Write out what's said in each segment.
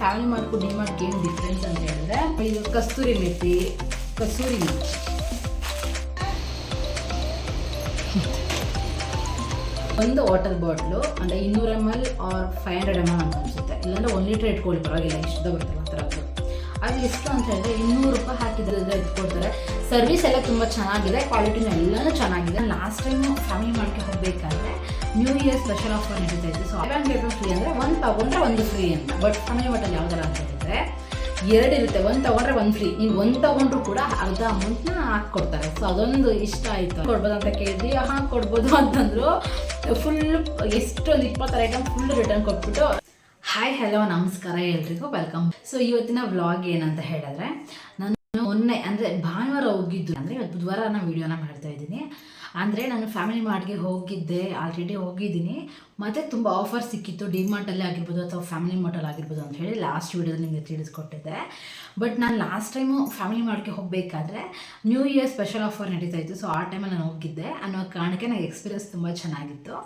Family Mart D Mart ಏನು difference ಅಂತ ಹೇಳಿದ್ರೆ, ಇದು ಕಸ್ತೂರಿ ಮೆಥಿ ಕಸ್ತೂರಿ ಒಂದು ವಾಟರ್ ಬಾಟ್ಲು ಅಂದರೆ ಇನ್ನೂರು M L or five hundred M L ಅಂತ ಅನಿಸುತ್ತೆ. ಇಲ್ಲಾಂದ್ರೆ ಒಂದು ಲೀಟ್ರ್ ಇಟ್ಕೊಳ್ಳಿ, ಪರವಾಗಿಲ್ಲ, ಇಷ್ಟದ ಬರ್ತಲ್ಲ, ಆ ಥರದ್ದು ಅದು ಎಷ್ಟು ಅಂತ ಹೇಳಿದ್ರೆ ಇನ್ನೂರು ರೂಪಾಯಿ ಹಾಕಿದ್ರೆ ಇಟ್ಕೊಡ್ತಾರೆ. ಸರ್ವಿಸ್ ಎಲ್ಲ ತುಂಬ ಚೆನ್ನಾಗಿದೆ ಕ್ವಾಲಿಟಿನೂ ಎಲ್ಲನೂ ಚೆನ್ನಾಗಿದೆ. ಲಾಸ್ಟ್ ಟೈಮ್ ಫ್ಯಾಮಿಲಿ ಮಾರ್ಕೆಟ್ ಹೋಗಬೇಕಾದ್ರೆ ನ್ಯೂ ಇಯರ್ ಸ್ಪೆಷಲ್ ಆಫರ್ ನಡೀತಾ ಇತ್ತು. ಸೊ ಐವನ್ ಗೆಟ್ ಫ್ರೀ ಅಂದರೆ ಒಂದು ತಗೊಂಡ್ರೆ ಒಂದು ಫ್ರೀ ಅಂತ. ಬಟ್ ಸಮಯ ಮಟ್ಟಲ್ಲಿ ಯಾವ್ದಾರ ಅಂತ ಹೇಳಿದ್ರೆ, ಎರಡು ಇರುತ್ತೆ. ಒಂದು ತಗೊಂಡ್ರೆ ಒಂದು ಫ್ರೀ ನೀವು ಒಂದು ತಗೊಂಡ್ರು ಕೂಡ ಅರ್ಧ ಅಮೌಂಟ್ನ ಹಾಕ್ಕೊಡ್ತಾರೆ. ಸೊ ಅದೊಂದು ಇಷ್ಟ ಆಯಿತು. ಕೊಡ್ಬೋದು ಅಂತ ಕೇಳಿದ್ವಿ. ಹಾಂ ಕೊಡ್ಬೋದು ಅಂತಂದ್ರು. ಫುಲ್ ಎಷ್ಟು ಒಂದು ಇಪ್ಪತ್ತಾರು ಐಟಮ್ ಫುಲ್ ರಿಟರ್ನ್ ಕೊಟ್ಬಿಟ್ಟು. ಹಾಯ್ ಹಲೋ ನಮಸ್ಕಾರ ಎಲ್ರಿಗೂ. ವೆಲ್ಕಮ್ ಸೊ ಇವತ್ತಿನ ವ್ಲಾಗ್ ಏನಂತ ಹೇಳಿದ್ರೆ, ನಾನು ಮೊನ್ನೆ ಅಂದರೆ ಭಾನುವಾರ ಹೋಗಿದ್ದು. ಅಂದರೆ ಇವತ್ತು ಬುಧವಾರ ನಾನು ವೀಡಿಯೋನ ಮಾಡ್ತಾ ಇದ್ದೀನಿ. ಅಂದರೆ ನಾನು ಫ್ಯಾಮಿಲಿ ಮಾರ್ಟ್ಗೆ ಹೋಗಿದ್ದೆ ಆಲ್ರೆಡಿ ಹೋಗಿದ್ದೀನಿ. ಮತ್ತು ತುಂಬ ಆಫರ್ ಸಿಕ್ಕಿತ್ತು ಡಿ ಮಾರ್ಟಲ್ಲೇ ಆಗಿರ್ಬೋದು ಅಥವಾ ಫ್ಯಾಮಿಲಿ ಮಾರ್ಟಲ್ಲಿ ಆಗಿರ್ಬೋದು ಅಂತ ಹೇಳಿ ಲಾಸ್ಟ್ ವೀಡಿಯೋದಲ್ಲಿ ನಿಮಗೆ ತಿಳಿಸ್ಕೊಟ್ಟಿದ್ದೆ. ಬಟ್ ನಾನು ಲಾಸ್ಟ್ ಟೈಮು ಫ್ಯಾಮಿಲಿ ಮಾರ್ಟ್ಗೆ ಹೋಗಬೇಕಾದ್ರೆ ನ್ಯೂ ಇಯರ್ ಸ್ಪೆಷಲ್ ಆಫರ್ ನಡೀತಾ ಇತ್ತು. ಸೊ ಆ ಟೈಮಲ್ಲಿ ನಾನು ಹೋಗಿದ್ದೆ. ಅನ್ನೋ ಕಾರಣಕ್ಕೆ ನನಗೆ ಎಕ್ಸ್ಪೀರಿಯನ್ಸ್ ತುಂಬ ಚೆನ್ನಾಗಿತ್ತು.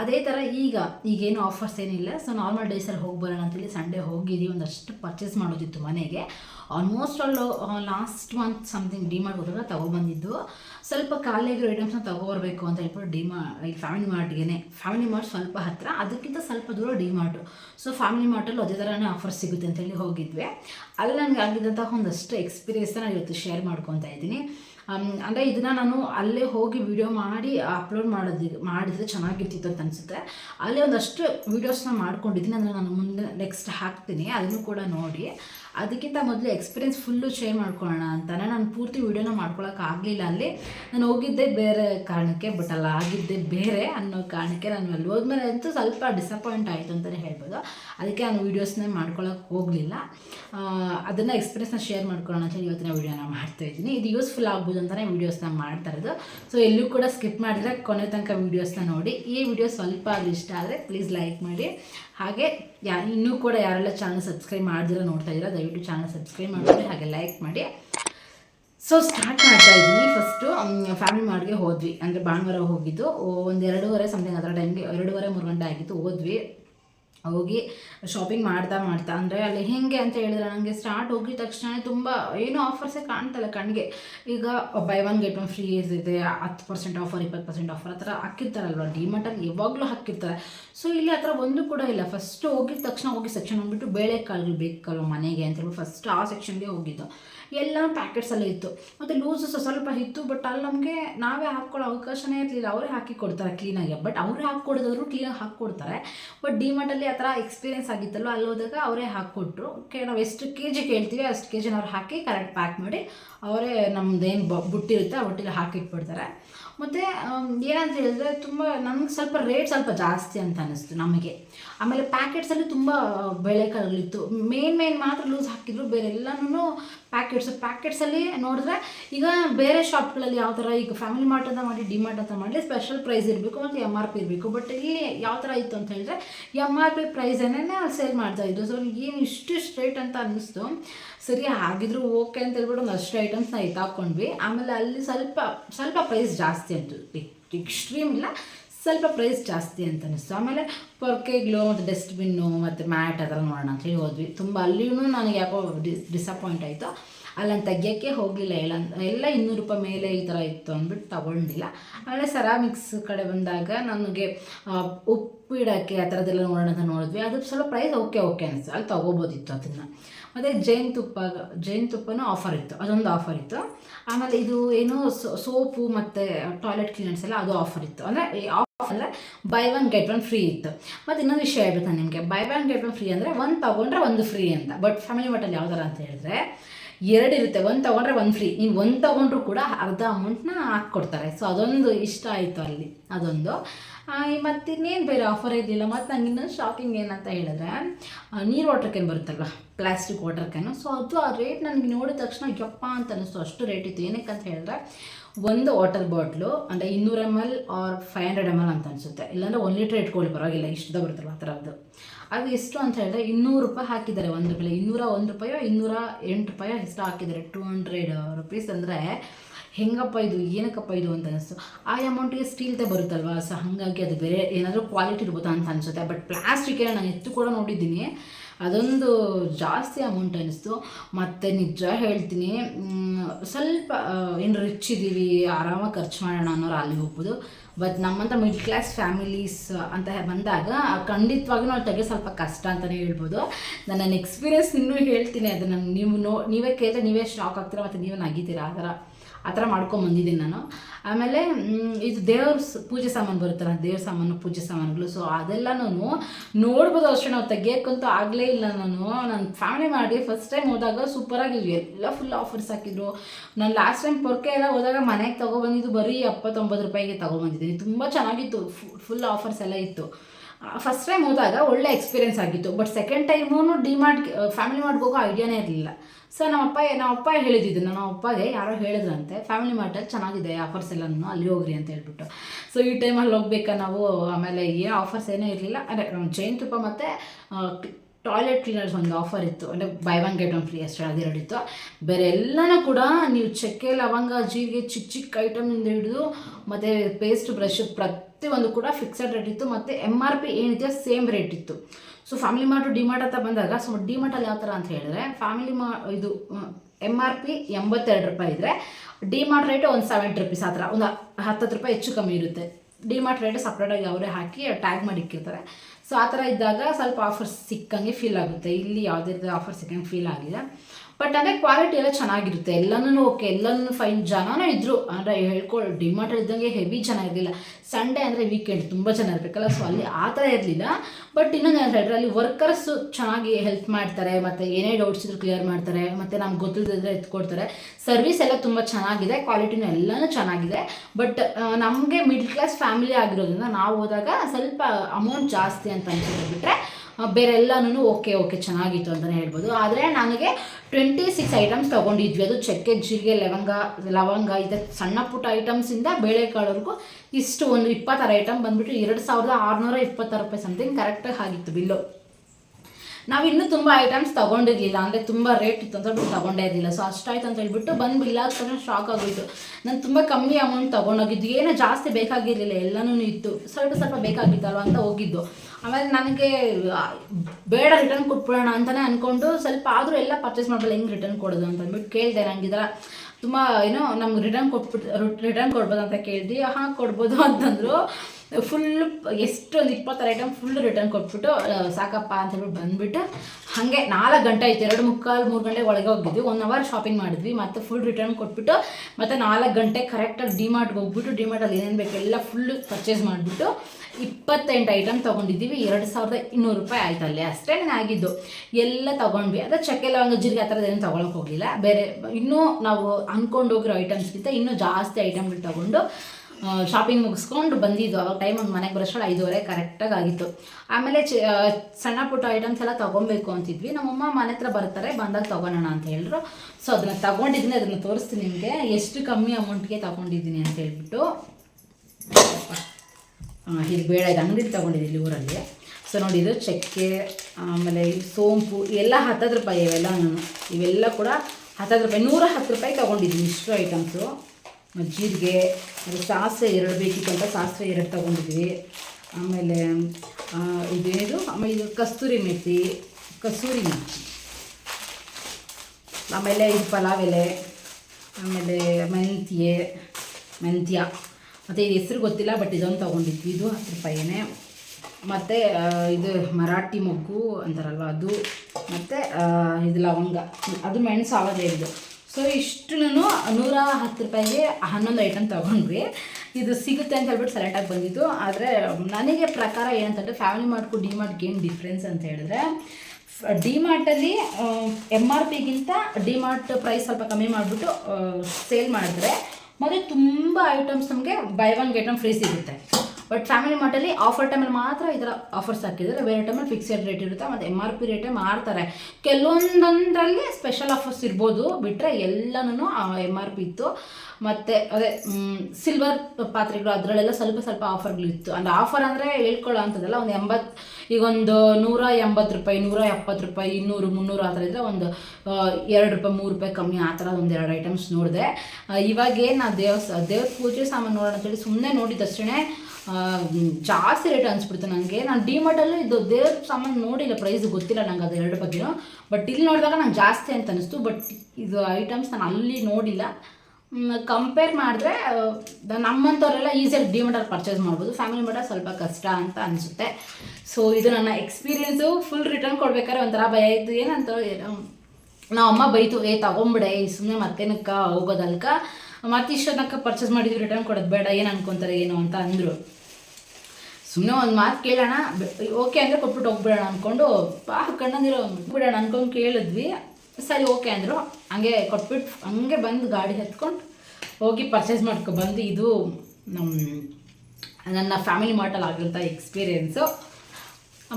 ಅದೇ ಥರ ಈಗ, ಈಗೇನು ಆಫರ್ಸ್ ಏನಿಲ್ಲ. ಸೊ ನಾರ್ಮಲ್ ಡೇಸಲ್ಲಿ ಹೋಗಿ ಬರೋಣ ಅಂತೇಳಿ ಸಂಡೇ ಹೋಗಿದ್ದೀವಿ ಒಂದಷ್ಟು ಪರ್ಚೇಸ್ ಮಾಡೋದಿತ್ತು ಮನೆಗೆ. Almost all last month something D ಮಾಡ್ಬೋದಾಗ ತೊಗೊಬಂದಿದ್ದು. ಸ್ವಲ್ಪ ಖಾಲಿಯಾಗಿರೋ ಐಟಮ್ಸ್ನ ತಗೋಬರ್ಬೇಕು ಅಂತ ಹೇಳ್ಬಿಟ್ಟು ಡಿ ಮಾ ಈ ಫ್ಯಾಮಿಲಿ ಮಾರ್ಟ್ಗೆ ಫ್ಯಾಮಿಲಿ ಮಾರ್ಟ್ ಸ್ವಲ್ಪ ಹತ್ತಿರ ಅದಕ್ಕಿಂತ ಸ್ವಲ್ಪ ದೂರ ಡಿ ಮಾರ್ಟು ಸೊ ಫ್ಯಾಮಿಲಿ ಮಾರ್ಟಲ್ಲಿ ಅದೇ ಥರನೇ ಆಫರ್ ಸಿಗುತ್ತೆ ಅಂತೇಳಿ ಹೋಗಿದ್ವಿ. ಅಲ್ಲಿ ನನಗೆ ಆಗಿದ್ದಂತಹ ಒಂದಷ್ಟು ಎಕ್ಸ್ಪೀರಿಯನ್ಸ್ನ ನಾನು ಇವತ್ತು ಶೇರ್ ಮಾಡ್ಕೊತಾ ಇದ್ದೀನಿ. ಅಂದರೆ ಇದನ್ನು ನಾನು ಅಲ್ಲೇ ಹೋಗಿ ವಿಡಿಯೋ ಮಾಡಿ ಅಪ್ಲೋಡ್ ಮಾಡೋದು, ಮಾಡಿದರೆ ಚೆನ್ನಾಗಿರ್ತಿತ್ತು ಅಂತ ಅನಿಸುತ್ತೆ. ಅಲ್ಲೇ ಒಂದಷ್ಟು ವೀಡಿಯೋಸ್ನ ಮಾಡ್ಕೊಂಡಿದ್ದೀನಿ ಅಂದರೆ ನಾನು ಮುಂದೆ ನೆಕ್ಸ್ಟ್ ಹಾಕ್ತೀನಿ, ಅದನ್ನು ಕೂಡ ನೋಡಿ. ಅದಕ್ಕಿಂತ ಮೊದಲು ಎಕ್ಸ್ಪೀರಿಯನ್ಸ್ ಫುಲ್ಲು ಶೇರ್ ಮಾಡ್ಕೊಳ್ಳೋಣ ಅಂತಾನೆ ನಾನು ಪೂರ್ತಿ ವೀಡಿಯೋನ ಮಾಡ್ಕೊಳಕ್ಕೆ ಆಗಲಿಲ್ಲ ಅಲ್ಲಿ. ನಾನು ಹೋಗಿದ್ದೆ ಬೇರೆ ಕಾರಣಕ್ಕೆ ಬಟ್ ಅಲ್ಲ ಆಗಿದ್ದೆ ಬೇರೆ ಅನ್ನೋ ಕಾರಣಕ್ಕೆ ನಾನು ಅಲ್ಲಿ ಹೋದ್ಮೇಲೆ ಅಂತೂ ಸ್ವಲ್ಪ ಡಿಸಪಾಯಿಂಟ್ ಆಯಿತು ಅಂತಲೇ ಹೇಳ್ಬೋದು. ಅದಕ್ಕೆ ನಾನು ವೀಡಿಯೋಸ್ನೇ ಮಾಡ್ಕೊಳಕ್ಕೆ ಹೋಗಲಿಲ್ಲ. ಅದನ್ನು ಎಕ್ಸ್ಪೀರಿಯೆನ್ಸ್ನ ಶೇರ್ ಮಾಡ್ಕೊಳ್ಳೋಣ ಅಂತ ಇವತ್ತಿನ ವೀಡಿಯೋನ ಮಾಡ್ತಾ ಇದ್ದೀನಿ. ಇದು ಯೂಸ್ಫುಲ್ ಆಗ್ಬೋದು ಅಂತಲೇ ವೀಡಿಯೋಸ್ನ ಮಾಡ್ತಾ ಇರೋದು. ಸೊ ಎಲ್ಲೂ ಕೂಡ ಸ್ಕಿಪ್ ಮಾಡಿದ್ರೆ ಕೊನೆ ತನಕ ವೀಡಿಯೋಸ್ನ ನೋಡಿ. ಈ ವಿಡಿಯೋ ಸ್ವಲ್ಪ ಆದರೂ ಇಷ್ಟ ಆದರೆ ಪ್ಲೀಸ್ ಲೈಕ್ ಮಾಡಿ. ಹಾಗೆ ಯಾ, ಇನ್ನೂ ಕೂಡ ಯಾರೆಲ್ಲ ಚಾನಲ್ ಸಬ್ಸ್ಕ್ರೈಬ್ ಮಾಡಿದಿರೋ ನೋಡ್ತಾ ಇದ್ದೀರಾ ಚಾನಲ್ ಸಬ್ಸ್ಕ್ರೈಬ್ ಮಾಡಿ ಹಾಗೆ ಲೈಕ್ ಮಾಡಿ. ಸೊ ಸ್ಟಾರ್ಟ್ ಮಾಡ್ತಾ ಇದ್ವಿ ಫಸ್ಟು ಫ್ಯಾಮಿಲಿ ಮಾಡಿಗೆ ಹೋದ್ವಿ. ಅಂದರೆ ಭಾನುವಾರ ಹೋಗಿದ್ದು. ಒಂದು ಎರಡೂವರೆ ಸಮಥಿಂಗ್ ಅದರ ಟೈಮ್ಗೆ ಎರಡೂವರೆ ಮೂರು ಗಂಟೆ ಆಗಿತ್ತು. ಹೋದ್ವಿ. ಹೋಗಿ ಶಾಪಿಂಗ್ ಮಾಡ್ತಾ ಮಾಡ್ತಾ, ಅಂದರೆ ಅಲ್ಲಿ ಹೇಗೆ ಅಂತ ಹೇಳಿದ್ರೆ ನನಗೆ ಸ್ಟಾರ್ಟ್ ಹೋಗಿದ ತಕ್ಷಣ ತುಂಬ ಏನೂ ಆಫರ್ಸೇ ಕಾಣ್ತಲ್ಲ ಕಣ್ಣಿಗೆ ಈಗ buy one get one free ಇದೆ, ಹತ್ತು ಪರ್ಸೆಂಟ್ ಆಫರ್ ಇಪ್ಪತ್ತು ಪರ್ಸೆಂಟ್ ಆಫರ್ ಆ ಥರ ಹಾಕಿರ್ತಾರಲ್ವ? ಡಿಮಾರ್ಟಲ್ಲಿ ಯಾವಾಗಲೂ ಹಾಕಿರ್ತಾರೆ. ಸೊ ಇಲ್ಲಿ ಆ ಥರ ಒಂದು ಕೂಡ ಇಲ್ಲ. ಫಸ್ಟ್ ಹೋಗಿದ ತಕ್ಷಣ ಹೋಗಿ ಸೆಕ್ಷನ್ ಹೋಗ್ಬಿಟ್ಟು ಕಾಳು ಬೇಕಲ್ವ ಮನೆಗೆ ಅಂತೇಳಿ ಫಸ್ಟ್ ಆ ಸೆಕ್ಷನ್ಗೆ ಹೋಗಿದ್ದು. ಎಲ್ಲ ಪ್ಯಾಕೆಟ್ಸಲ್ಲೇ ಇತ್ತು. ಮತ್ತು ಲೂಸು ಸ್ವಲ್ಪ ಇತ್ತು ಬಟ್ ಅಲ್ಲಿ ನಮಗೆ ನಾವೇ ಹಾಕ್ಕೊಳ್ಳೋ ಅವಕಾಶನೇ ಇರಲಿಲ್ಲ. ಅವರೇ ಹಾಕಿ ಕೊಡ್ತಾರೆ ಕ್ಲೀನಾಗಿ ಬಟ್ ಅವರೇ ಹಾಕ್ಕೊಡಿದವರು ಕ್ಲೀನಾಗಿ ಹಾಕ್ಕೊಡ್ತಾರೆ ಬಟ್ ಡಿಮಾರ್ಟಲ್ಲಿ ಆ ಥರ ಎಕ್ಸ್ಪೀರಿಯೆನ್ಸ್ ಆಗಿತ್ತಲ್ವ? ಅಲ್ಲಿ ಹೋದಾಗ ಅವರೇ ಹಾಕ್ಕೊಟ್ರು ಓಕೆ ನಾವು ಎಷ್ಟು ಕೆ ಜಿ ಕೇಳ್ತೀವಿ, ಅಷ್ಟು ಕೆ ಜಿನ ಅವ್ರು ಹಾಕಿ ಕರೆಕ್ಟ್ ಪ್ಯಾಕ್ ಮಾಡಿ ಅವರೇ ನಮ್ಮದೇನು ಬ ಬುಟ್ಟಿರುತ್ತೆ ಆ ಬುಟ್ಟಿಲಿ ಹಾಕಿಟ್ಬಿಡ್ತಾರೆ ಮತ್ತು ಏನಂತ ಹೇಳಿದ್ರೆ ತುಂಬ ನಮ್ಗೆ ಸ್ವಲ್ಪ ರೇಟ್ ಸ್ವಲ್ಪ ಜಾಸ್ತಿ ಅಂತ ಅನ್ನಿಸ್ತು ನಮಗೆ. ಆಮೇಲೆ ಪ್ಯಾಕೆಟ್ಸಲ್ಲಿ ತುಂಬ ಬೆಳೆಗಳಿತ್ತು ಮೇನ್ ಮೇನ್ ಮಾತ್ರ ಲೂಸ್ ಹಾಕಿದ್ರು. ಬೇರೆ ಎಲ್ಲನೂ ಪ್ಯಾಕೆಟ್ಸ್ ಪ್ಯಾಕೆಟ್ಸಲ್ಲಿ ನೋಡಿದ್ರೆ ಈಗ ಬೇರೆ ಶಾಪ್ಗಳಲ್ಲಿ ಯಾವ ಥರ ಈಗ ಫ್ಯಾಮಿಲಿ ಮಾರ್ಟ್ ಅಂತ ಮಾಡಿ ಡಿಮಾರ್ಟ್ ಅಂತ ಮಾಡಲಿ ಸ್ಪೆಷಲ್ ಪ್ರೈಸ್ ಇರಬೇಕು ಮತ್ತು ಎಂ ಆರ್ ಪಿ ಇರಬೇಕು. ಬಟ್ ಇಲ್ಲಿ ಯಾವ ಥರ ಇತ್ತು ಅಂತ ಹೇಳಿದ್ರೆ ಎಂ ಆರ್ ಪಿ ಪ್ರೈಸನ್ನೇ ಸೇಲ್ ಮಾಡ್ತಾ ಇದ್ರು. ಸೊ ಏನು ಇಷ್ಟು ಸ್ಟ್ರೈಟ್ ಅಂತ ಅನ್ನಿಸ್ತು. ಸರಿ, ಹಾಗಿದ್ರು ಓಕೆ ಅಂತ ಹೇಳ್ಬಿಟ್ಟು ಒಂದು ಅಷ್ಟು ಐಟಮ್ಸ್ನ ಎತ್ತಾಕೊಂಡ್ವಿ ಆಮೇಲೆ ಅಲ್ಲಿ ಸ್ವಲ್ಪ ಸ್ವಲ್ಪ ಪ್ರೈಸ್ ಜಾಸ್ತಿ ಅಂತು ಎಕ್ಸ್ಟ್ರೀಮ್ ಇಲ್ಲ. ಸ್ವಲ್ಪ ಪ್ರೈಸ್ ಜಾಸ್ತಿ ಅಂತ ಅನಿಸ್ತು ಆಮೇಲೆ ಪೊರ್ಕೆಗಳು ಮತ್ತು ಡಸ್ಟ್ಬಿನ್ನು ಮತ್ತು ಮ್ಯಾಟ್ ಅದೆಲ್ಲ ನೋಡೋಣ ಅಂತ ಹೇಳಿ ಹೋದ್ವಿ. ತುಂಬ ಅಲ್ಲಿಯೂ ನನಗೆ ಯಾಕೋ ಡಿಸ್ ಡಿಸಪಾಯಿಂಟ್ ಆಯಿತು. ಅಲ್ಲನ್ನು ತೆಗಿಯೋಕ್ಕೆ ಹೋಗಲಿಲ್ಲ. ಎಲ್ಲ ಎಲ್ಲ ಇನ್ನೂರು ರೂಪಾಯಿ ಮೇಲೆ ಈ ಥರ ಇತ್ತು ಅಂದ್ಬಿಟ್ಟು ತಗೊಂಡಿಲ್ಲ. ಆಮೇಲೆ ಸೆರಾಮಿಕ್ಸ್ ಕಡೆ ಬಂದಾಗ ನನಗೆ ಉಪ್ಪು ಇಡೋಕ್ಕೆ ಆ ಥರದ್ದೆಲ್ಲ ನೋಡೋಣ ಅಂತ ನೋಡಿದ್ವಿ. ಅದು ಸ್ವಲ್ಪ ಪ್ರೈಸ್ ಓಕೆ ಓಕೆ ಅನಿಸ್ತು ಅಲ್ಲಿ ತೊಗೋಬೋದಿತ್ತು ಅದನ್ನು. ಮತ್ತು ಜೈನ್ ತುಪ್ಪ, ಜೈನ್ ತುಪ್ಪನೂ ಆಫರ್ ಇತ್ತು, ಅದೊಂದು ಆಫರ್ ಇತ್ತು. ಆಮೇಲೆ ಇದು ಏನು ಸೋಪು ಮತ್ತು ಟಾಯ್ಲೆಟ್ ಕ್ಲೀನರ್ಸ್ ಎಲ್ಲ ಅದು ಆಫರ್ ಇತ್ತು. ಅಂದರೆ ಆಫರ್ ಅಂದರೆ buy one get one free ಇತ್ತು. ಮತ್ತು ಇನ್ನೊಂದು ವಿಷಯ ಹೇಳ್ಬೇಕು ನಾನು ನಿಮಗೆ buy one get one free ಅಂದರೆ ಒಂದು ತೊಗೊಂಡ್ರೆ ಒಂದು ಫ್ರೀ ಅಂತ. ಬಟ್ ಫ್ಯಾಮಿಲಿ ಮಟ್ಟಲ್ಲಿ ಯಾವ್ದಾರ ಅಂತ ಹೇಳಿದ್ರೆ ಎರಡು ಇರುತ್ತೆ. ಒಂದು ತೊಗೊಂಡ್ರೆ ಒಂದು ಫ್ರೀ ನೀವು ಒಂದು ತೊಗೊಂಡ್ರು ಕೂಡ ಅರ್ಧ ಅಮೌಂಟ್ನ ಹಾಕ್ಕೊಡ್ತಾರೆ. ಸೊ ಅದೊಂದು ಇಷ್ಟ ಆಯಿತು ಅಲ್ಲಿ. ಅದೊಂದು. ಮತ್ತು ಇನ್ನೇನು ಬೇರೆ ಆಫರ್ ಇರಲಿಲ್ಲ. ಮತ್ತು ನಂಗೆ ಇನ್ನೊಂದು ಶಾಕಿಂಗ್ ಏನಂತ ಹೇಳಿದ್ರೆ ನೀರು ವಾಟರ್ ಕ್ಯಾನ್ ಬರುತ್ತಲ್ವ? ಪ್ಲಾಸ್ಟಿಕ್ ವಾಟರ್ ಕ್ಯಾನು ಸೊ ಅದು ಆ ರೇಟ್ ನನಗೆ ನೋಡಿದ ತಕ್ಷಣ ಯಪ್ಪ ಅಂತ ಅನ್ನಿಸ್ತು ಅಷ್ಟು ರೇಟ್ ಇತ್ತು. ಏನಕ್ಕೆ ಅಂತ ಹೇಳಿದ್ರೆ, ಒಂದು ವಾಟರ್ ಬಾಟ್ಲು ಅಂದರೆ ಇನ್ನೂರು M L or five hundred M L ಅಂತ ಅನಿಸುತ್ತೆ. ಇಲ್ಲಾಂದರೆ ಒಂದು ಲೀಟ್ರ್ ಇಟ್ಕೊಳ್ಳಿ, ಪರವಾಗಿಲ್ಲ. ಇಷ್ಟದ ಬರುತ್ತಲ್ಲ ಆ ಥರದ್ದು ಅದು ಎಷ್ಟು ಅಂತ ಹೇಳಿದ್ರೆ ಇನ್ನೂರು ರೂಪಾಯಿ ಹಾಕಿದ್ದಾರೆ ಒಂದು ಬೆಲೆ ಇನ್ನೂರ ಒಂದು ರೂಪಾಯೋ, ಇನ್ನೂರ ಎಂಟು ರೂಪಾಯೋ ಎಷ್ಟು ಹಾಕಿದ್ದಾರೆ. ಟೂ ಹಂಡ್ರೆಡ್ ರುಪೀಸ್ ಅಂದರೆ ಹೆಂಗಪ್ಪ ಇದು, ಏನಕ್ಕಪ್ಪ ಇದು ಅಂತ ಅನಿಸ್ತು. ಆ ಅಮೌಂಟಿಗೆ ಸ್ಟೀಲ್ದೇ ಬರುತ್ತಲ್ವಾ? ಸೊ ಹಾಗಾಗಿ ಅದು ಬೇರೆ ಏನಾದರೂ ಕ್ವಾಲಿಟಿ ಇರ್ಬೋದಾ ಅಂತ ಅನಿಸುತ್ತೆ. ಬಟ್ ಪ್ಲಾಸ್ಟಿಕ್ ನಾನು ಎತ್ತು ಕೂಡ ನೋಡಿದ್ದೀನಿ. ಅದೊಂದು ಜಾಸ್ತಿ ಅಮೌಂಟ್ ಅನ್ನಿಸ್ತು ಮತ್ತು ನಿಜ ಹೇಳ್ತೀನಿ ಸ್ವಲ್ಪ ಏನು ರಿಚ್ ಇದ್ದೀವಿ ಆರಾಮಾಗಿ ಖರ್ಚು ಮಾಡೋಣ ಅನ್ನೋರು ಅಲ್ಲಿ ಹೋಗ್ಬೋದು. ಬಟ್ ನಮ್ಮಂಥ ಮಿಡ್ಲ್ ಕ್ಲಾಸ್ ಫ್ಯಾಮಿಲೀಸ್ ಅಂತ ಬಂದಾಗ ಖಂಡಿತವಾಗ್ಲೂ ನಾವು ತೆಗೆ ಸ್ವಲ್ಪ ಕಷ್ಟ ಅಂತಲೇ ಹೇಳ್ಬೋದು. ನಾನು ನನ್ನ ಎಕ್ಸ್ಪೀರಿಯನ್ಸ್ ಇನ್ನೂ ಹೇಳ್ತೀನಿ. ಅದನ್ನು ನೀವು ನೋ ನೀವೇ ಕೇಳಿದ್ರೆ ನೀವೇ ಶಾಕ್ ಆಗ್ತೀರಾ ಮತ್ತು ನೀವೇ ನಗೀತೀರಾ ಆ ಥರ? ಆ ಥರ ಮಾಡ್ಕೊಂಬಂದಿದ್ದೀನಿ ನಾನು. ಆಮೇಲೆ ಇದು ದೇವ್ರ ಪೂಜೆ ಸಾಮಾನು ಬರುತ್ತಲ್ಲ, ದೇವ್ರ ಸಾಮಾನು, ಪೂಜೆ ಸಾಮಾನುಗಳು. ಸೊ ಅದೆಲ್ಲನೂ ನೋಡ್ಬೋದು ಅಷ್ಟೇ, ನಾವು ತೆಗಿಯೋಕ್ಕಂತೂ ಆಗಲೇ ಇಲ್ಲ ನಾನು. ನನ್ನ ಫ್ಯಾಮಿಲಿ ಮಾಡಿ ಫಸ್ಟ್ ಟೈಮ್ ಹೋದಾಗ ಸೂಪರಾಗಿದ್ವಿ ಎಲ್ಲ ಫುಲ್ ಆಫರ್ಸ್ ಹಾಕಿದ್ರು. ನಾನು ಲಾಸ್ಟ್ ಟೈಮ್ ಪೊರ್ಕೆ ಎಲ್ಲ ಹೋದಾಗ ಮನೆಗೆ ತೊಗೊಬಂದಿದ್ದು ಬರೀ ಎಪ್ಪತ್ತೊಂಬತ್ತು ರೂಪಾಯಿಗೆ ತೊಗೊಬಂದಿದ್ದೀನಿ. ತುಂಬ ಚೆನ್ನಾಗಿತ್ತು. ಫುಲ್ ಆಫರ್ಸ್ ಎಲ್ಲ ಇತ್ತು. ಫಸ್ಟ್ ಟೈಮ್ ಹೋದಾಗ ಒಳ್ಳೆ ಎಕ್ಸ್ಪೀರಿಯನ್ಸ್ ಆಗಿತ್ತು. But second time DMart family ಮಾರ್ಟ್ಗೆ ಹೋಗೋ ಐಡಿಯಾನೇ ಇರಲಿಲ್ಲ. ಸೊ ನಮ್ಮ ಅಪ್ಪ ನಮ್ಮ ಅಪ್ಪ ಹೇಳಿದ್ದು ನಮ್ಮ ಅಪ್ಪಗೆ ಯಾರೋ ಹೇಳಿದ್ರಂತೆ ಫ್ಯಾಮಿಲಿ ಮಾರ್ಟಲ್ಲಿ ಚೆನ್ನಾಗಿದೆ ಆಫರ್ಸ್ ಎಲ್ಲನೂ ಅಲ್ಲಿ ಹೋಗ್ರಿ ಅಂತ ಹೇಳ್ಬಿಟ್ಟು. ಸೊ ಈ ಟೈಮಲ್ಲಿ ಹೋಗ್ಬೇಕಾ ನಾವು? ಆಮೇಲೆ ಏನು ಆಫರ್ಸ್ ಏನೂ ಇರಲಿಲ್ಲ. ಅಂದರೆ ಜೈನ್ ತುಪ್ಪ ಮತ್ತು ಟಾಯ್ಲೆಟ್ ಕ್ಲೀನರ್ಸ್ ಒಂದು ಆಫರ್ ಇತ್ತು. ಅಂದರೆ buy one get one free ಅಷ್ಟೇ, ಅದಿರಡಿತ್ತು. ಬೇರೆ ಎಲ್ಲನೂ ಕೂಡ ನೀವು ಚಕ್ಕೆ, ಲವಂಗ, ಜೀರಿಗೆ, ಚಿಕ್ಕ ಚಿಕ್ಕ ಐಟಮಿಂದ ಹಿಡಿದು ಮತ್ತು ಪೇಸ್ಟ್ ಬ್ರಷ್ ಪ್ರತಿಯೊಂದು ಕೂಡ ಫಿಕ್ಸೆಡ್ ರೇಟ್ ಇತ್ತು, ಮತ್ತು ಎಂ ಆರ್ ಪಿ ಏನಿದೆಯೋ ಸೇಮ್ ರೇಟ್ ಇತ್ತು. ಸೊ ಫ್ಯಾಮಿಲಿ ಮಾರ್ಟು ಡಿಮಾರ್ಟ್ ಅಂತ ಬಂದಾಗ ಸೊ ಡಿಮಾರ್ಟಲ್ಲಿ ಯಾವ ಥರ ಅಂತ ಹೇಳಿದ್ರೆ ಫ್ಯಾಮಿಲಿ ಮಾ ಇದು ಎಂ ಆರ್ ಪಿ ಎಂಬತ್ತೆರಡು ರೂಪಾಯಿ ಇದ್ದರೆ ಡಿಮಾರ್ಟ್ ರೇಟ್ ಒಂದು ಸೆವೆಂಟಿ ರುಪೀಸ್ ಆ ಥರ, ಒಂದು ಹತ್ತತ್ತು ರೂಪಾಯಿ ಹೆಚ್ಚು ಕಮ್ಮಿ ಇರುತ್ತೆ. ಡಿಮಾರ್ಟ್ ರೇಟ್ ಸಪ್ರೇಟಾಗಿ ಅವರೇ ಹಾಕಿ ಟ್ಯಾಗ್ ಮಾಡಿ ಇಕ್ಕಿರ್ತಾರೆ. ಸೊ ಆ ಥರ ಇದ್ದಾಗ ಸ್ವಲ್ಪ ಆಫರ್ಸ್ ಸಿಕ್ಕಂಗೆ ಫೀಲ್ ಆಗುತ್ತೆ. ಇಲ್ಲಿ ಯಾವುದೇ ಆಫರ್ ಸಿಕ್ಕಂಗೆ ಫೀಲ್ ಆಗಿದೆ ಬಟ್ ಅಂದರೆ ಕ್ವಾಲಿಟಿ ಎಲ್ಲ ಚೆನ್ನಾಗಿರುತ್ತೆ. ಎಲ್ಲನೂ ಓಕೆ ಎಲ್ಲನೂ ಫೈನ್ ಜನನೂ ಇದ್ದರು ಅಂದರೆ ಹೇಳ್ಕೊಳ್ಳಿ ಡಿಮಾರ್ಟಲ್ಲಿ ಇದ್ದಂಗೆ ಹೆವಿ ಜನ ಇರಲಿಲ್ಲ. ಸಂಡೇ ಅಂದರೆ ವೀಕೆಂಡ್ ತುಂಬ ಜನ ಇರಬೇಕಲ್ಲ ಸೊ ಅಲ್ಲಿ ಆ ಥರ ಇರಲಿಲ್ಲ. ಬಟ್ ಇನ್ನೊಂದು ಏನು ಹೇಳಿದ್ರೆ, ಅಲ್ಲಿ ವರ್ಕರ್ಸು ಚೆನ್ನಾಗಿ ಹೆಲ್ಪ್ ಮಾಡ್ತಾರೆ, ಮತ್ತು ಏನೇ ಡೌಟ್ಸ್ ಇದ್ರು ಕ್ಲಿಯರ್ ಮಾಡ್ತಾರೆ, ಮತ್ತು ನಮ್ಗೆ ಗೊತ್ತಿಲ್ಲದಿದ್ರೆ ಎತ್ಕೊಡ್ತಾರೆ. ಸರ್ವಿಸ್ ಎಲ್ಲ ತುಂಬ ಚೆನ್ನಾಗಿದೆ ಕ್ವಾಲಿಟಿನೂ ಎಲ್ಲನೂ ಚೆನ್ನಾಗಿದೆ. ಬಟ್ ನಮಗೆ ಮಿಡ್ಲ್ ಕ್ಲಾಸ್ ಫ್ಯಾಮಿಲಿ ಆಗಿರೋದ್ರಿಂದ ನಾವು ಹೋದಾಗ ಸ್ವಲ್ಪ ಅಮೌಂಟ್ ಜಾಸ್ತಿ ಅಂತ ಅನ್ಸುತ್ತೆ. ಬಿಟ್ಟರೆ ಬೇರೆ ಎಲ್ಲನೂ ಓಕೆ ಓಕೆ, ಚೆನ್ನಾಗಿತ್ತು ಅಂತಲೇ ಹೇಳ್ಬೋದು. ಆದರೆ ನನಗೆ ಟ್ವೆಂಟಿ ಸಿಕ್ಸ್ ಐಟಮ್ಸ್ ತೊಗೊಂಡಿದ್ವಿ. ಅದು ಚಕ್ಕೆ, ಜೀರಿಗೆ, ಲವಂಗ ಲವಂಗ, ಇದೆ ಸಣ್ಣ ಪುಟ್ಟ ಐಟಮ್ಸಿಂದ ಬೇಳೆಕಾಳವರೆಗೂ ಇಷ್ಟು ಒಂದು ಇಪ್ಪತ್ತಾರು ಐಟಮ್ ಬಂದುಬಿಟ್ಟು ಎರಡು ಸಾವಿರದ ಆರುನೂರ ಇಪ್ಪತ್ತಾರು ರೂಪಾಯಿ ಸಮಥಿಂಗ್ ಕರೆಕ್ಟಾಗಿ ಆಗಿತ್ತು ಬಿಲ್ಲು. ನಾವು ಇನ್ನೂ ತುಂಬ ಐಟಮ್ಸ್ ತೊಗೊಂಡಿರಲಿಲ್ಲ. ಅಂದರೆ ತುಂಬ ರೇಟ್ ಇತ್ತು ಅಂತ ಹೇಳ್ಬಿಟ್ಟು ತೊಗೊಂಡೇ ಇರಲಿಲ್ಲ. ಸೊ ಅಷ್ಟಾಯ್ತು ಅಂತ ಹೇಳ್ಬಿಟ್ಟು ಬಂದು ಬಿಲ್ ಹಾಕ್ತಾರೆ ಶಾಕ್ ಆಗೋಯ್ತು. ನಾನು ತುಂಬ ಕಮ್ಮಿ ಅಮೌಂಟ್ ತೊಗೊಂಡೋಗಿದ್ದು. ಏನೋ ಜಾಸ್ತಿ ಬೇಕಾಗಿರಲಿಲ್ಲ, ಎಲ್ಲನೂ ಇತ್ತು. ಸ್ವಲ್ಪ ಸ್ವಲ್ಪ ಬೇಕಾಗಿತ್ತಲ್ವ ಅಂತ ಹೋಗಿದ್ದು. ಆಮೇಲೆ ನನಗೆ ಬೇಡ ರಿಟರ್ನ್ ಕೊಟ್ಬಿಡೋಣ ಅಂತಲೇ ಅಂದ್ಕೊಂಡು ಸ್ವಲ್ಪ ಆದರೂ ಎಲ್ಲ ಪರ್ಚೇಸ್ ಮಾಡಬಲ್ಲ ಹೆಂಗೆ ರಿಟರ್ನ್ ಕೊಡೋದು ಅಂತ ಅಂದ್ಬಿಟ್ಟು ಕೇಳಿದೆ ನನಗೆ ಇದರ ತುಂಬ ಏನೋ ನಮ್ಗೆ ರಿಟರ್ನ್ ಕೊಟ್ಬಿಟ್ಟು ರಿಟರ್ನ್ ಕೊಡ್ಬೋದು ಅಂತ ಕೇಳಿದ್ವಿ ಹಾಂ, ಕೊಡ್ಬೋದು ಅಂತಂದರು. ಫುಲ್ ಎಷ್ಟೊಂದು ಇಪ್ಪತ್ತಾರು ಐಟಮ್ ಫುಲ್ ರಿಟರ್ನ್ ಕೊಟ್ಬಿಟ್ಟು ಸಾಕಪ್ಪ ಅಂತ ಹೇಳ್ಬಿಟ್ಟು ಬಂದ್ಬಿಟ್ಟು, ಹಾಗೆ ನಾಲ್ಕು ಗಂಟೆ ಆಯ್ತು. ಎರಡು ಮುಕ್ಕಾಲು, ಮೂರು ಗಂಟೆ ಒಳಗೆ ಹೋಗಿದ್ವಿ. ಒನ್ ಅವರ್ ಶಾಪಿಂಗ್ ಮಾಡಿದ್ವಿ. ಮತ್ತೆ ಫುಲ್ ರಿಟರ್ನ್ ಕೊಟ್ಬಿಟ್ಟು, ಮತ್ತೆ ನಾಲ್ಕು ಗಂಟೆ ಕರೆಕ್ಟಾಗಿ ಡಿಮಾರ್ಟ್ ಹೋಗ್ಬಿಟ್ಟು ಡಿಮಾರ್ಟಲ್ಲಿ ಏನೇನು ಬೇಕು ಎಲ್ಲ ಫುಲ್ ಪರ್ಚೇಸ್ ಮಾಡಿಬಿಟ್ಟು, ಇಪ್ಪತ್ತೆಂಟು ಐಟಮ್ ತೊಗೊಂಡಿದ್ದೀವಿ. ಎರಡು ಸಾವಿರದ ಇನ್ನೂರು ರೂಪಾಯಿ ಆಯ್ತು ಅಲ್ಲಿ. ಅಷ್ಟೇ ಆಗಿದ್ದು. ಎಲ್ಲ ತೊಗೊಂಡ್ವಿ. ಅದು ಚಕ್ಕೆ ಲವಂಗ ಜೀರಿಗೆ ಆ ಥರದ್ದು ಏನು ತೊಗೊಳಕ್ಕೆ ಹೋಗಲಿಲ್ಲ. ಬೇರೆ, ಇನ್ನೂ ನಾವು ಅಂದ್ಕೊಂಡು ಹೋಗಿರೋ ಐಟಮ್ಸ್ಗಿಂತ ಇನ್ನೂ ಜಾಸ್ತಿ ಐಟಮ್ಗಳು ತೊಗೊಂಡು ಶಾಪಿಂಗ್ ಮುಗಿಸ್ಕೊಂಡು ಬಂದಿದ್ದು. ಅವಾಗ ಟೈಮ್ ಒಂದು ಮನೆಗೆ ಬರೋಷ್ಟರಲ್ಲಿ ಐದುವರೆ ಕರೆಕ್ಟಾಗಿ ಆಗಿತ್ತು. ಆಮೇಲೆ ಚ ಸಣ್ಣ ಪುಟ್ಟ ಐಟಮ್ಸ್ ಎಲ್ಲ ತೊಗೊಬೇಕು ಅಂತಿದ್ವಿ. ನಮ್ಮಮ್ಮ ಮನೆ ಹತ್ರ ಬರ್ತಾರೆ, ಬಂದಾಗ ತೊಗೊಳೋಣ ಅಂತ ಹೇಳಿದ್ರು ಸೊ ಅದನ್ನು ತಗೊಂಡಿದ್ದೀನಿ ಅದನ್ನು ತೋರಿಸ್ತೀನಿ ನಿಮಗೆ. ಎಷ್ಟು ಕಮ್ಮಿ ಅಮೌಂಟ್ಗೆ ತೊಗೊಂಡಿದ್ದೀನಿ ಅಂತ ಹೇಳ್ಬಿಟ್ಟು. ಇದು ಬೇಡ, ಇದು ಅಂಗಡಿಲಿ ತೊಗೊಂಡಿದ್ದೀನಿ ಊರಲ್ಲಿ. ಸೊ ಇದು ಚಕ್ಕೆ, ಆಮೇಲೆ ಸೋಂಪು, ಎಲ್ಲ ಹತ್ತತ್ತು ರೂಪಾಯಿ ಇವೆಲ್ಲ ನಾನು. ಇವೆಲ್ಲ ಕೂಡ ಹತ್ತತ್ತು ರೂಪಾಯಿ, ನೂರ ಹತ್ತು ರೂಪಾಯಿ ತೊಗೊಂಡಿದ್ದೀನಿ ಇಷ್ಟು ಐಟಮ್ಸು ಜೀರಿಗೆ ಸಾಸಿವೆ ಎರಡು ಬೇಕಿತ್ತು ಅಂತ ಸಾಸಿವೆ ಎರಡು ತೊಗೊಂಡಿದ್ವಿ. ಆಮೇಲೆ ಇದೇನು ಆಮೇಲೆ ಇದು ಕಸ್ತೂರಿ ಮೆಥಿ ಕಸೂರಿ ಆಮೇಲೆ ಇದು ಪಲಾವ್ ಎಲೆ ಆಮೇಲೆ ಮೆಂತ್ಯೆ, ಮೆಂತ್ಯ. ಮತ್ತು ಇದು ಹೆಸ್ರು ಗೊತ್ತಿಲ್ಲ ಬಟ್ ಇದೊಂದು ತೊಗೊಂಡಿದ್ವಿ. ಇದು ಹತ್ತು ರೂಪಾಯಿನೇ ಮತ್ತು ಇದು ಮರಾಠಿ ಮೊಗ್ಗು ಅಂತಾರಲ್ವ ಅದು. ಮತ್ತು ಇದು ಲವಂಗ. ಅದು ಮೆಣಸು ಆವಾಗಲೇ ಇದು ಸೊ ಇಷ್ಟು ನೂರ ಹತ್ತು ರೂಪಾಯಿಗೆ ಹನ್ನೊಂದು ಐಟಮ್ ತೊಗೊಂಡ್ವಿ. ಇದು ಸಿಗುತ್ತೆ ಅಂತ ಹೇಳ್ಬಿಟ್ಟು ಸೆಲೆಕ್ಟಾಗಿ ಬಂದಿದ್ದು. ಆದರೆ, ನನಗೆ ಪ್ರಕಾರ ಏನಂತಂದರೆ ಫ್ಯಾಮಿಲಿ ಮಾರ್ಟ್ಗೂ ಡಿ ಮಾರ್ಟ್ಗೆ ಏನು ಡಿಫ್ರೆನ್ಸ್ ಅಂತ ಹೇಳಿದ್ರೆ ಡಿಮಾರ್ಟಲ್ಲಿ ಎಂ ಆರ್ ಪಿಗಿಂತ ಡಿಮಾರ್ಟ್ ಪ್ರೈಸ್ ಸ್ವಲ್ಪ ಕಮ್ಮಿ ಮಾಡಿಬಿಟ್ಟು ಸೇಲ್ ಮಾಡಿದ್ರೆ ಮತ್ತು ತುಂಬ ಐಟಮ್ಸ್ ನಮಗೆ buy one get one free ಸಿಗುತ್ತೆ. ಬಟ್ ಫ್ಯಾಮಿಲಿ ಮಾರ್ಟಲ್ಲಿ ಆಫರ್ ಟೈಮಲ್ಲಿ ಮಾತ್ರ ಈ ಥರ ಆಫರ್ಸ್ ಹಾಕಿದ್ರೆ ಬೇರೆ ಟೈಮಲ್ಲಿ ಫಿಕ್ಸೆಡ್ ರೇಟ್ ಇರುತ್ತೆ. ಮತ್ತು ಎಂ ಆರ್ ಪಿ ರೇಟೇ ಮಾರ್ತಾರೆ. ಕೆಲವೊಂದೊಂದರಲ್ಲಿ ಸ್ಪೆಷಲ್ ಆಫರ್ಸ್ ಇರ್ಬೋದು. ಬಿಟ್ಟರೆ ಎಲ್ಲನೂ ಎಂ ಆರ್ ಪಿ ಇತ್ತು. ಮತ್ತು ಅದೇ ಸಿಲ್ವರ್ ಪಾತ್ರೆಗಳು, ಅದರಲ್ಲೆಲ್ಲ ಸ್ವಲ್ಪ ಸ್ವಲ್ಪ ಆಫರ್ಗಳು ಇತ್ತು. ಅಂದರೆ ಆಫರ್ ಅಂದರೆ ಹೇಳ್ಕೊಳ್ಳೋ ಅಂಥದ್ದಲ್ಲ, ಒಂದು ಎಂಬತ್ತು ಈಗ ಒಂದು ನೂರ ಎಂಬತ್ತು ರೂಪಾಯಿ, ನೂರ ಎಪ್ಪತ್ತು ರೂಪಾಯಿ, ಇನ್ನೂರು, ಮುನ್ನೂರು ಆ ಥರ ಇದ್ದರೆ ಒಂದು ಎರಡು ರೂಪಾಯಿ, ಮೂರು ರೂಪಾಯಿ ಕಮ್ಮಿ ಆ ಥರ ಒಂದು ಎರಡು ಐಟಮ್ಸ್ ನೋಡಿದೆ. ಇವಾಗೇನು ದೇವಸ್ ದೇವ್ರ ಪೂಜೆ ಸಾಮಾನು ನೋಡೋಣ ಅಂತೇಳಿ ಸುಮ್ಮನೆ ನೋಡಿದ್ದಷ್ಟೇ ಜಾಸ್ತಿ ರೇಟ್ ಅನಿಸ್ಬಿಡ್ತು ನನಗೆ ನಾನು ಡಿಮಾರ್ಟಲ್ಲೂ ಇದು ದೇವ್ರ ಸಾಮಾನು ನೋಡಿಲ್ಲ ಪ್ರೈಸ್ ಗೊತ್ತಿಲ್ಲ ನಂಗೆ ಅದು ಎರಡು ಬಗ್ಗೆನೂ. ಬಟ್ ಇಲ್ಲಿ ನೋಡಿದಾಗ ನಂಗೆ ಜಾಸ್ತಿ ಅಂತ ಅನಿಸ್ತು. ಬಟ್ ಇದು ಐಟಮ್ಸ್ ನಾನು ಅಲ್ಲಿ ನೋಡಿಲ್ಲ. ಕಂಪೇರ್ ಮಾಡಿದ್ರೆ ನಮ್ಮಂಥವರೆಲ್ಲ ಈಸಿಯಾಗಿ ಡಿಮಾರ್ಟಲ್ಲಿ ಪರ್ಚೇಸ್ ಮಾಡ್ಬೋದು. ಫ್ಯಾಮಿಲಿ ಮಾಡ ಸ್ವಲ್ಪ ಕಷ್ಟ ಅಂತ ಅನಿಸುತ್ತೆ. ಸೊ ಇದು ನನ್ನ ಎಕ್ಸ್ಪೀರಿಯೆನ್ಸು ಫುಲ್ ರಿಟರ್ನ್ ಕೊಡ್ಬೇಕಾದ್ರೆ ಒಂಥರ ಭಯ ಇತ್ತು. ಏನಂತ, ಏನೋ, ನಾವು ಅಮ್ಮ ಬೈತು, ಏ, ತಗೊಂಬಿಡೆ ಸುಮ್ಮನೆ ಮತ್ತೇನಕ್ಕ ಹೋಗೋದಲ್ಕ? ಮತ್ತೆ ಇಷ್ಟೊತ್ತನಕ ಪರ್ಚೇಸ್ ಮಾಡಿದ್ವಿ ರಿಟರ್ನ್ ಕೊಡೋದು ಬೇಡ, ಏನು ಅನ್ಕೊಂತಾರೆ, ಏನು ಅಂತ ಅಂದರು. ಸುಮ್ಮನೆ ಒಂದು ಮಾತು ಕೇಳೋಣ. ಓಕೆ ಅಂದರೆ ಕೊಟ್ಬಿಟ್ಟು ಹೋಗ್ಬಿಡೋಣ ಅಂದ್ಕೊಂಡು ಪಾ ಕಣ್ಣಂದಿರೋ ಬಿಡೋಣ ಅಂದ್ಕೊಂಡು ಕೇಳಿದ್ವಿ. ಸರಿ ಓಕೆ ಅಂದರು. ಹಂಗೆ ಕೊಟ್ಬಿಟ್ಟು ಹಂಗೆ ಬಂದು ಗಾಡಿ ಹತ್ಕೊಂಡು ಹೋಗಿ ಪರ್ಚೇಸ್ ಮಾಡ್ಕೊ ಬಂದು ಇದು ನಮ್ಮ ನನ್ನ ಫ್ಯಾಮಿಲಿ ಮಾರ್ಟಲ್ಲಿ ಆಗಿರೋಂಥ ಎಕ್ಸ್ಪೀರಿಯೆನ್ಸು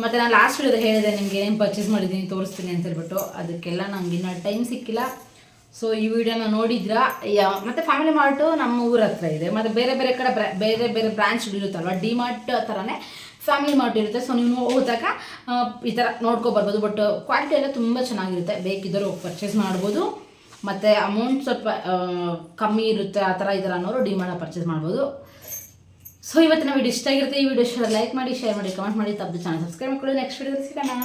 ಮತ್ತು ನಾನು ಲಾಸ್ಟ್ ವಿಡಿಯೋದಲ್ಲಿ ಹೇಳಿದೆ, ನಿಮ್ಗೆ ಏನೇನು ಪರ್ಚೇಸ್ ಮಾಡಿದ್ದೀನಿ, ತೋರಿಸ್ತೀನಿ ಅಂತ ಹೇಳ್ಬಿಟ್ಟು. ಅದಕ್ಕೆಲ್ಲ ನಂಗೆ ಇನ್ನೂ ಟೈಮ್ ಸಿಕ್ಕಿಲ್ಲ. ಸೊ ಈ ವಿಡಿಯೋನ ನೋಡಿದ್ರಾ? ಮತ್ತೆ ಫ್ಯಾಮಿಲಿ ಮಾರ್ಟು ನಮ್ಮ ಊರ ಹತ್ರ ಇದೆ. ಮತ್ತು ಬೇರೆ ಬೇರೆ ಕಡೆ ಬ್ರಾ, ಬೇರೆ ಬೇರೆ ಬ್ರಾಂಚ್ಗಳು ಇರುತ್ತಲ್ವ? ಡಿ ಮಾರ್ಟ್ ಥರನೇ ಫ್ಯಾಮಿಲಿ ಮಾರ್ಟ್ ಇರುತ್ತೆ. ಸೊ ನೀವು ಹೋದಾಗ ಈ ಥರ ನೋಡ್ಕೊ ಬರ್ಬೋದು. ಬಟ್ ಕ್ವಾಲಿಟಿ ಎಲ್ಲ ತುಂಬ ಚೆನ್ನಾಗಿರುತ್ತೆ. ಬೇಕಿದ್ದರೂ ಪರ್ಚೇಸ್ ಮಾಡ್ಬೋದು. ಮತ್ತು ಅಮೌಂಟ್ ಸ್ವಲ್ಪ ಕಮ್ಮಿ ಇರುತ್ತೆ ಆ ಥರ ಈ ಥರ ಅನ್ನೋರು ಡಿ ಮಾರ್ಟ್ ಪರ್ಚೇಸ್ ಮಾಡ್ಬೋದು. ಸೊ ಇವತ್ತಿನ ವಿಡಿಯೋ ಇಷ್ಟ ಆಗಿರುತ್ತೆ, ಈ ವಿಡಿಯೋ ಲೈಕ್ ಮಾಡಿ ಶೇರ್ ಮಾಡಿ ಕಮೆಂಟ್ ಮಾಡಿ. ತಪ್ಪದು ಚಾನಲ್ ಸಬ್ಸ್ಕ್ರೈಬ್ ಮಾಡ್ಕೊಳ್ಳಿ. ನೆಕ್ಸ್ಟ್ ವಿಡಿಯೋ ಸಿಗೋಣ.